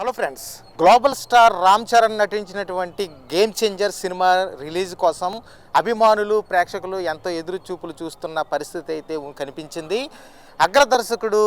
Hello friends global star Ram Charan నటించినటువంటి game changer cinema release కోసం అభిమానులు ప్రేక్షకులు ఎంతో ఎదురు చూపులు చూస్తున్న పరిస్థితి అయితే కనిపించింది. అగ్ర దర్శకుడు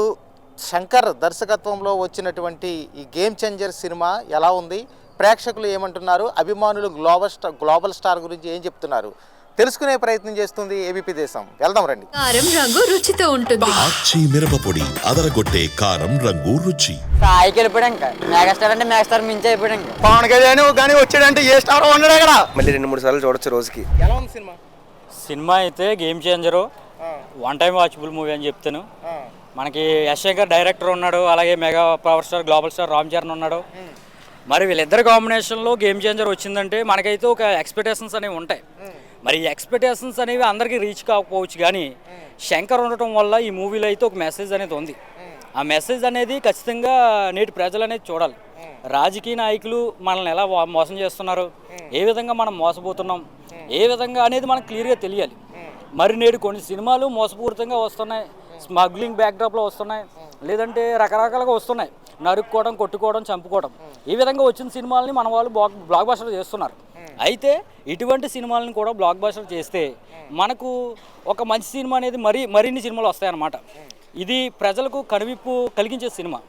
శంకర్ దర్శకత్వంలో వచ్చినటువంటి ఈ గేమ్ చేంజర్ సినిమా ఎలా ఉంది? ప్రేక్షకులు ఏమంటున్నారు? అభిమానులు గ్లోబల్ స్టార్ గ్లోబల్ స్టార్ గురించి ఏం చెప్తున్నారు? తెలుసుకునే ప్రయత్నం చేస్తుంది ఏబీపీ దేశం. వెళ్దాం రండి. కారం రంగు రుచితో ఉంటుంది. ఆచి మిరపపొడి అదరగొట్టే కారం రంగు రుచి. స్థాయికి వెళ్ళిపోయాడు ఇంకా మెగాస్టార్ అంటే మెగాస్టార్ మించి అయిపోయాడు ఇంకా పవన్ కళ్యాణ్ కానీ వచ్చాడంటే ఏ స్టార్ ఉన్నాడు అక్కడ. మళ్ళీ రెండు మూడు సార్లు చూడొచ్చు రోజుకి. ఎలా ఉంది సినిమా? సినిమా అయితే game changer. One time watchable movie అని చెప్తాను. మనకి యశ్ శంకర్ డైరెక్టర్ ఉన్నాడు అలాగే mega power star global star Ram Charan ఉన్నాడు. మరి వీళ్ళిద్దరి కాంబినేషన్లో గేమ్ చేంజర్ వచ్చిందంటే మనకైతే ఒక ఎక్స్పెక్టేషన్స్ అనేవి ఉంటాయి. మరి ఎక్స్పెక్టేషన్స్ అనేవి అందరికీ రీచ్ కాకపోవచ్చు కానీ శంకర్ ఉండటం వల్ల ఈ మూవీలో అయితే ఒక మెసేజ్ అనేది ఉంది. ఆ మెసేజ్ అనేది ఖచ్చితంగా నేటి ప్రజలు అనేది చూడాలి. రాజకీయ నాయకులు మనల్ని ఎలా మోసం చేస్తున్నారు? ఏ విధంగా మనం మోసపోతున్నాం? ఏ విధంగా అనేది మనకు క్లియర్గా తెలియాలి. మరి నేడు కొన్ని సినిమాలు మోసపూరితంగా వస్తున్నాయి. స్మగ్లింగ్ బ్యాక్డ్రాప్లో వస్తున్నాయి. లేదంటే రకరకాలుగా వస్తున్నాయి. నరుక్కోవడం కొట్టుకోవడం చంపుకోవడం. ఈ విధంగా వచ్చిన సినిమాలని మన వాళ్ళు బ్లాక్ బ్లాక్ బస్టర్ చేస్తున్నారు. అయితే ఇటువంటి సినిమాలను కూడా బ్లాక్ బస్టర్ చేస్తే మనకు ఒక మంచి సినిమా అనేది మరీ మరిన్ని సినిమాలు వస్తాయన్నమాట. ఇది ప్రజలకు కనువిప్పు కలిగించే సినిమా.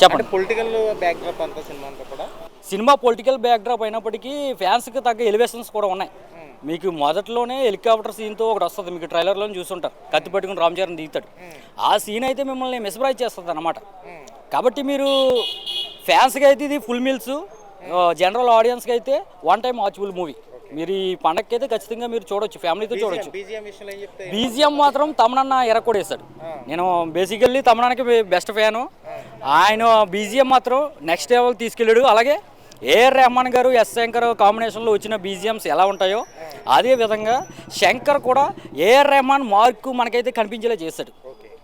చెప్పండి. పొలిటికల్ బ్యాక్డ్రాప్ అంతా సినిమా అంతా కూడా? సినిమా పొలిటికల్ బ్యాక్డ్రాప్ అయినప్పటికీ ఫ్యాన్స్కి తగ్గ ఎలివేషన్స్ కూడా ఉన్నాయి. మీకు మొదట్లోనే హెలికాప్టర్ సీన్తో ఒకటి వస్తుంది మీకు ట్రైలర్లో చూసుంటారు. కత్తి పట్టుకుని రామ్ చరణ్ దిగుతాడు. ఆ సీన్ అయితే మిమ్మల్ని మిస్ప్రైజ్ చేస్తుంది అనమాట కాబట్టి మీరు ఫ్యాన్స్కి అయితే ఇది ఫుల్ మీల్స్ జనరల్ ఆడియన్స్కి అయితే వన్ టైం వాచబుల్ మూవీ మీరు ఈ పండగకి అయితే ఖచ్చితంగా మీరు చూడొచ్చు ఫ్యామిలీతో చూడొచ్చు. బీజిఎం మాత్రం తమనన్న ఎరకొడేశాడు. నేను బేసికల్లీ తమనానికి బెస్ట్ ఫ్యాను ఆయన బీజిఎం మాత్రం నెక్స్ట్ లెవెల్ తీసుకెళ్ళాడు. అలాగే ఏఆర్ రెహమాన్ గారు ఎస్ శంకర్ కాంబినేషన్లో వచ్చిన బీజిఎమ్స్ ఎలా ఉంటాయో అదే విధంగా శంకర్ కూడా ఏఆర్ రెహమాన్ మార్కు మనకైతే కనిపించేలా చేశాడు.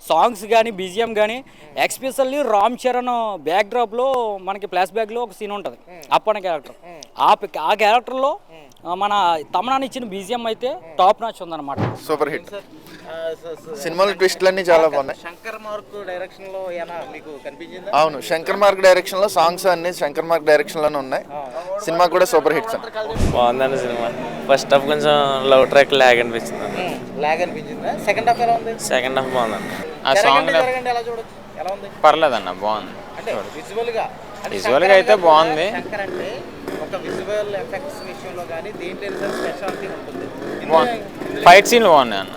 సాంగ్స్ కానీ బీజిఎం కానీ ఎక్స్పెషల్లీ రామ్ చరణ్ బ్యాక్ డ్రాప్లో మనకి ఫ్లాష్ బ్యాక్లో ఒక సీన్ ఉంటుంది. అప్పన్న క్యారెక్టర్ ఆ ఆ క్యారెక్టర్లో మన తమనాన్ని ఇచ్చిన బీజిఎం అయితే టాప్ నాచ్ ఉందన్నమాట. సూపర్ హిట్ సినిమాల ట్విస్ట్లన్నీ చాలా బాగున్నాయి. శంకర్ మార్క్ డైరెక్షన్లో మీకు కనిపించిందా? అవును శంకర్ మార్క్ డైరెక్షన్లో సాంగ్స్ అన్ని శంకర్ మార్క్ డైరెక్షన్లోనే ఉన్నాయి. సినిమా కూడా సూపర్ హిట్స్ బాగుందండి సినిమా. ఫస్ట్ హాఫ్ కొంచెం లవ్ ట్రాక్ లాగ్ అనిపించింది. లాగ్ అనిపించిందా? సెకండ్ హాఫ్ ఎలా ఉంది? సెకండ్ హాఫ్ బాగుందండి. ఆ సాంగ్ జరగండి ఎలా చూడొచ్చు? ఎలా ఉంది? పర్లేదన్న బాగుంది. అంటే విజువల్గా అయితే బాగుంది. శంకర్ అంటే ఒక విజువల్ ఎఫెక్ట్స్ విషయంలో కానీ దేంట్లో స్పెషాలిటీ ఉంటుంది. బాగుంది. ఫైట్ సీన్లు బాగున్నాయి అన్న.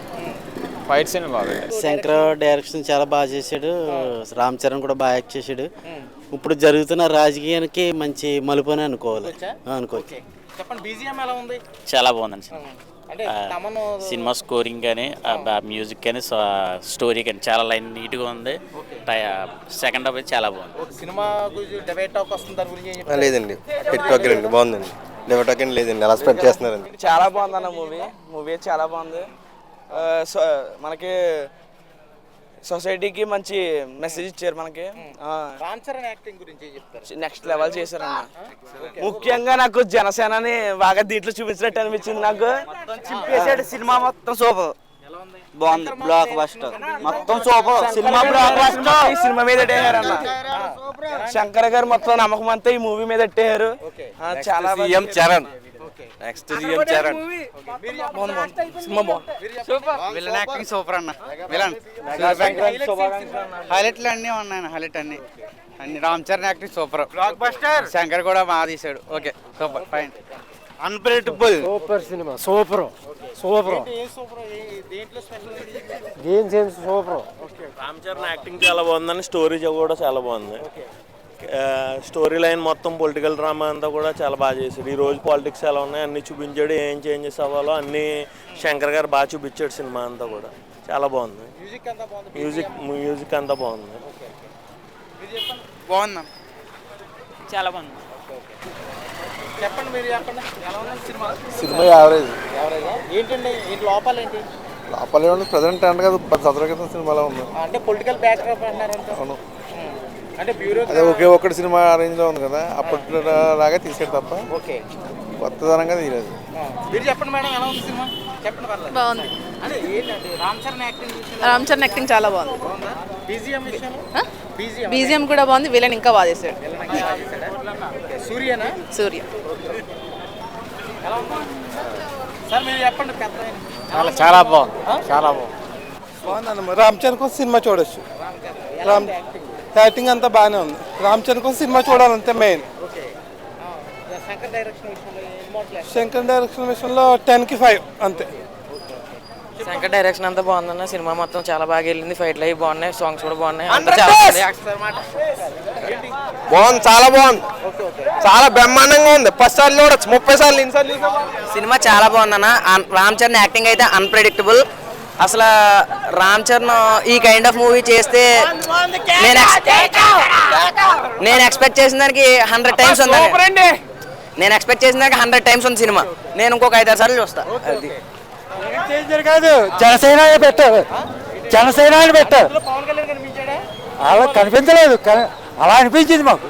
ఫైట్ సీన్లు బాగా శంకర్ డైరెక్షన్ చాలా బాగా చేశాడు. రామ్ చరణ్ కూడా బాగా యాక్ట్ చేశాడు. ఇప్పుడు జరుగుతున్న రాజకీయానికి మంచి మలుపు అని అనుకోవాలి ఆ, అనుకోవచ్చు. చెప్పండి బీజిఎం ఎలా ఉంది? చాలా బాగుందండి సినిమా అంటే తమను సినిమా స్కోరింగ్ కానీ మ్యూజిక్ కానీ స్టోరీ కానీ చాలా లైన్ నీట్గా ఉంది. సెకండ్ హాఫ్ అయితే చాలా బాగుంది. సినిమా గురించి? లేదండి. హిట్ టాక్ అండి బాగుందండి. లెవెట్ టాక్ అండి లేదండి. అలా స్పెక్ట్ చేస్తున్నారండి. చాలా బాగుంది అన్న మూవీ మూవీ చాలా బాగుంది. మనకి సొసైటీకి మంచి మెసేజ్ ఇచ్చారు మనకి. రామ్ చరణ్ యాక్టింగ్ గురించి ఏం చెప్తారు. నెక్స్ట్ లెవెల్ చేశారన్న. ముఖ్యంగా నాకు జనసేనని బాగా దీంట్లో చూపించినట్టు అనిపించింది నాకు. చింపేసాడు సినిమా మొత్తం సూపర్ బాగుంది బ్లాక్ బస్టర్ మొత్తం సూపర్ సినిమా బ్లాక్ బస్టర్ ఈ సినిమా మీద ఎట్టేయారన్న? శంకర్ గారు మొత్తం నమ్మకం అంతా ఈ మూవీ మీద ఎట్టేయారు. ఆ, చాలా CM Charan. Next CM Charan villain acting super అన్న. విలన్ హైలైట్లు అన్నీ ఉన్నాయి. హైలైట్ అన్ని అన్ని. Ram Charan acting super blockbuster Shankar కూడా బాగా తీశాడు okay super fine unpredictable super cinema super super ఏం సూపర్ దేంట్లో స్పెషల్ గేమ్స్ ఏం సూపర్ రామ్ చరణ్ యాక్టింగ్ చాలా బాగుందని స్టోరీ కూడా చాలా బాగుంది. స్టోరీ లైన్ మొత్తం పొలిటికల్ డ్రామా అంతా కూడా చాలా బాగా చేశాడు. ఈ రోజు పాలిటిక్స్ ఎలా ఉన్నాయి అన్ని చూపించాడు ఏం చేంజెస్ అవ్వాలో అన్ని శంకర్ గారు బాగా చూపించాడు సినిమా అంతా కూడా. చాలా బాగుంది. మ్యూజిక్ అంతా బాగుంది. మ్యూజిక్ మ్యూజిక్ అంతా బాగుంది. బాగుంది చాలా బాగుంది. చెప్పండి మీరు చెప్పండి. ఎలా ఉంది సినిమా? సినిమా యావరేజ్ ఎవరైనా ఏంటండి? ఏంటి లోపాలు ఏంటి? లోపల ఏమన్నా ప్రజెంట్ అంటే కదా పది సంవత్సరాల క్రితం సినిమాలో ఉంది. అంటే పొలిటికల్ బ్యాక్డ్రాప్ అన్నారు అంతా. అవును. బ్యూరో అదే ఒకే ఒక్కటి సినిమా రేంజ్లో ఉంది కదా అప్పటి లాగా తీసాడు తప్ప ఓకే. కొత్తదనంగా తీయలేదు. మీరు చెప్పండి మేడం ఎలా ఉంది సినిమా? చెప్పండి పర్లేదు. బాగుంది. రామ్ చరణ్ యాక్టింగ్ చాలా బాగుంది. బాగుందా? బీజిఎం కూడా బాగుంది విలన్ ఇంకా బాగా చేశాడు. సూర్యనా? సూర్య. సార్ మీరు చెప్పండి పెద్ద ఆయన. చాలా చాలా బాగుంది. చాలా బాగుంది. బాగుందన్న రామ్ చరణ్ కోసం సినిమా చూడొచ్చు. రామ్ యాక్టింగ్ అంతా బాగానే ఉంది. రామ్ చరణ్ కోసం సినిమా చూడాలంతే మెయిన్ ఓకే ఆ, శంకర్ డైరెక్షన్ విషయంలో విషయంలో టెన్కి ఫైవ్ అంతే. శంకర్ డైరెక్షన్ అంతా బాగుందన్న. సినిమా మొత్తం చాలా బాగా వెళ్ళింది. ఫైట్లు అవి బాగున్నాయి. సాంగ్స్ కూడా బాగున్నాయి! బాగుంది. చాలా బాగుంది. ఓకే ఓకే చాలా బ్రహ్మాండంగా ఉంది. ఫస్ట్ సార్లు చూడొచ్చు. ముప్పై సార్లు సినిమా చాలా బాగుందన్న. రామ్ చరణ్ యాక్టింగ్ అయితే అన్ప్రెడిక్టబుల్ అసలు రామ్ చరణ్ ఈ కైండ్ ఆఫ్ మూవీ చేస్తే నేను నేను ఎక్స్పెక్ట్ చేసిన దానికి హండ్రెడ్ టైమ్స్ ఉంది. నేను ఎక్స్పెక్ట్ చేసిన దానికి హండ్రెడ్ టైమ్స్ ఉంది సినిమా. నేను ఇంకొక ఐదారు సార్లు చూస్తా. అది. కాదు. జనసేన పెట్టారు జనసేన అని పెట్టారు ఇందులో పవన్ కళ్యాణ్ కనిపించాడా అలా కనిపించలేదు. అలా అనిపించింది మాకు.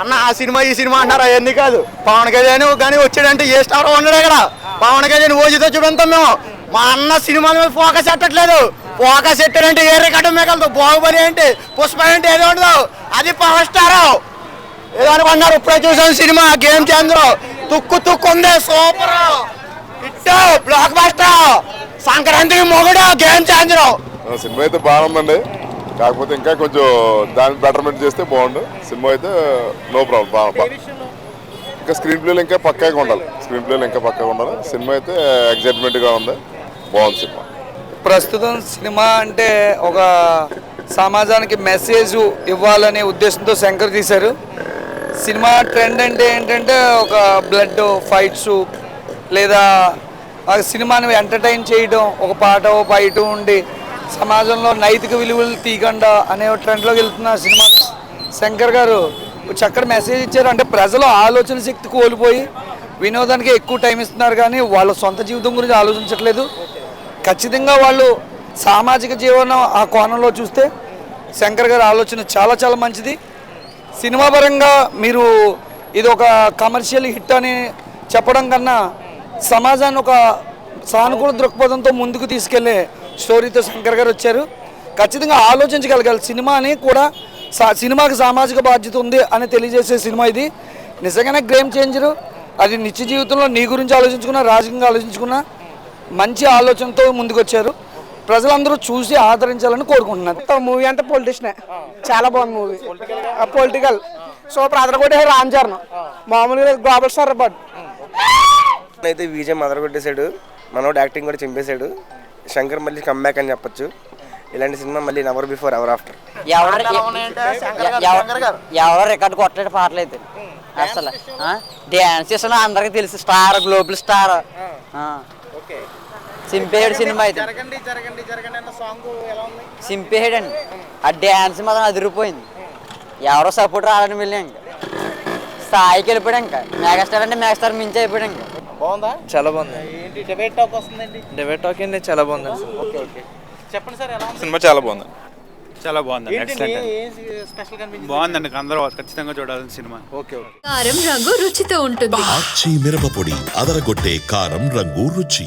అన్న ఆ సినిమా ఈ సినిమా అంటారు అవన్నీ కాదు. పవన్ కళ్యాణ్ కానీ వచ్చాడంటే ఏ స్టార్ ఉన్నాడు ఇక్కడ పవన్ కళ్యాణ్ ఓజితో చూడంతాం మేము. మా అన్న సినిమాల మీద ఫోకస్ పెట్టట్లేదు. ఫోకస్ పెట్టారంటే ఏ రికార్డు మిగలదు బాహుబలి ఏంటి? పుష్ప ఏంటి? ఏదో ఉండదు. అది పవర్ స్టార్ ఏదో అనుకున్నారు ఇప్పుడే చూసాను సినిమా. గేమ్ చేంద్రు. తుక్కు తుక్కు ఉంది. సూపర్ హిట్ బ్లాక్ బాస్టర్ సంక్రాంతికి మొగుడు. గేమ్ చేంద్రు. సినిమా అయితే బాగుందండి కాకపోతే ఇంకా కొంచెం దాన్ని బెటర్మెంట్ చేస్తే బాగుండు. సినిమా అయితే నో ప్రాబ్లం బాగా ఇంకా స్క్రీన్ ప్లేలు ఇంకా పక్కాగా ఉండాలి. స్క్రీన్ ప్లేలు ఇంకా పక్కాగా ఉండాలి. సినిమా అయితే ఎగ్జైట్మెంట్గా ఉంది. బాగుంది సినిమా. ప్రస్తుతం సినిమా అంటే ఒక సమాజానికి మెసేజ్ ఇవ్వాలనే ఉద్దేశంతో శంకర్ తీశారు. సినిమా ట్రెండ్ అంటే ఏంటంటే ఒక బ్లడ్ ఫైట్స్ లేదా సినిమాని ఎంటర్టైన్ చేయడం ఒక పాట ఒక బయట ఉండి సమాజంలో నైతిక విలువలు తీయకుండా అనే ట్రెండ్లోకి వెళ్తున్న సినిమాలో శంకర్ గారు ఒక చక్కటి మెసేజ్ ఇచ్చారు. అంటే ప్రజలు ఆలోచన శక్తి కోల్పోయి వినోదానికి ఎక్కువ టైం ఇస్తున్నారు కానీ వాళ్ళ సొంత జీవితం గురించి ఆలోచించట్లేదు. ఖచ్చితంగా వాళ్ళు సామాజిక జీవనం ఆ కోణంలో చూస్తే శంకర్ గారి ఆలోచన చాలా చాలా మంచిది. సినిమా పరంగా మీరు ఇది ఒక కమర్షియల్ హిట్ అని చెప్పడం కన్నా సమాజాన్ని ఒక సానుకూల దృక్పథంతో ముందుకు తీసుకెళ్ళే స్టోరీతో శంకర్ గారు వచ్చారు. ఖచ్చితంగా ఆలోచించగలగాలి. సినిమాని కూడా సా- సినిమాకి సామాజిక బాధ్యత ఉంది అని తెలియజేసే సినిమా ఇది. నిజంగానే గేమ్ చేంజరు. అది నిత్య జీవితంలో నీ గురించి ఆలోచించుకున్నా రాజకీయంగా ఆలోచించుకున్నా మంచి ఆలోచనతో ముందుకొచ్చారు. ప్రజలందరూ చూసి ఆదరించాలని కోరుకుంటున్నారు మూవీ అంతా పొలిటిషనే చాలా బాగుంది మూవీ పొలిటికల్ సూపర్ అదర కూడా రామ్ చరణ్ మామూలుగా గ్లోబల్ స్టార్ బట్. అయితే విజయ్ మదరగొట్టేశాడు మనోడు యాక్టింగ్ కూడా చింపేశాడు. శంకర్ మళ్ళీ కమ్బ్యాక్ అని చెప్పొచ్చు. ఇలాంటి సినిమా మళ్ళీ నెవర్ బిఫోర్ ఎవర్ ఆఫ్టర్ ఎవరు ఎవరు రికార్డు కొట్టలేడు పాటలు అయితే. అసలు డ్యాన్స్ చేసిన అందరికి తెలుసు. Star global star okay. సింపేహెడ్ cinema అయితే. జరగండి జరగండి జరగండి అన్న సాంగ్ ఎలా ఉంది? సింపేహెడ్ అండి. ఆ డ్యాన్స్ మాత్రం అదిరిపోయింది. ఎవరో సపోర్ట్ రాలని వెళ్ళి ఇంకా. స్థాయికి వెళ్ళిపోయాడు ఇంకా. మెగాస్టార్ అంటే మెగాస్టార్ మించి అయిపోయాడు ఇంకా. బాగుందా? చాలా బాగుంది. ఏంటి డిబేట్ టాక్ వస్తుందండి? డిబేట్ టాక్ ఏంటి? చాలా బాగుంది. Okay okay. చెప్పండి సార్ ఎలా ఉంది? సినిమా చాలా బాగుంది. చాలా బాగుంది ఏంటండి ఏం స్పెషల్ కనిపించింది? బాగుందండి అందరూ ఖచ్చితంగా చూడాల్సిన సినిమా. Okay okay. కారం రంగు రుచితో ఉంటుంది. ఆచి మిరప పొడి అదరగొట్టే కారం రంగు రుచి.